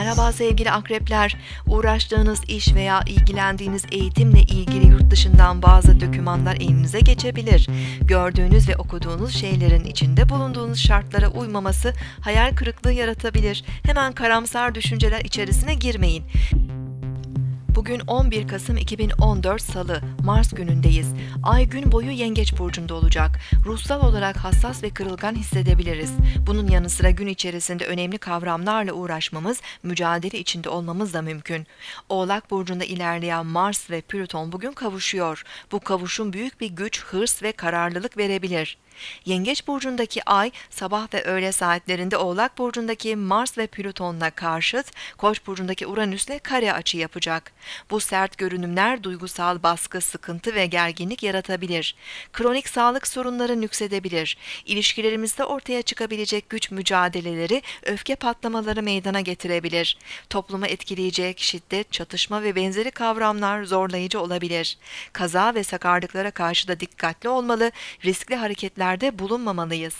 Merhaba sevgili akrepler. Uğraştığınız iş veya ilgilendiğiniz eğitimle ilgili yurt dışından bazı dokümanlar elinize geçebilir. Gördüğünüz ve okuduğunuz şeylerin içinde bulunduğunuz şartlara uymaması hayal kırıklığı yaratabilir. Hemen karamsar düşünceler içerisine girmeyin. Bugün 11 Kasım 2014 Salı, Mars günündeyiz. Ay gün boyu Yengeç burcunda olacak. Ruhsal olarak hassas ve kırılgan hissedebiliriz. Bunun yanı sıra gün içerisinde önemli kavramlarla uğraşmamız, mücadele içinde olmamız da mümkün. Oğlak burcunda ilerleyen Mars ve Plüton bugün kavuşuyor. Bu kavuşum büyük bir güç, hırs ve kararlılık verebilir. Yengeç burcundaki ay sabah ve öğle saatlerinde Oğlak burcundaki Mars ve Plüton'la karşıt, Koç burcundaki Uranüs'le kare açı yapacak. Bu sert görünümler duygusal baskı, sıkıntı ve gerginlik yaratabilir. Kronik sağlık sorunları nüksedebilir. İlişkilerimizde ortaya çıkabilecek güç mücadeleleri, öfke patlamaları meydana getirebilir. Toplumu etkileyecek şiddet, çatışma ve benzeri kavramlar zorlayıcı olabilir. Kaza ve sakarlıklara karşı da dikkatli olmalı, riskli hareketlerde bulunmamalıyız.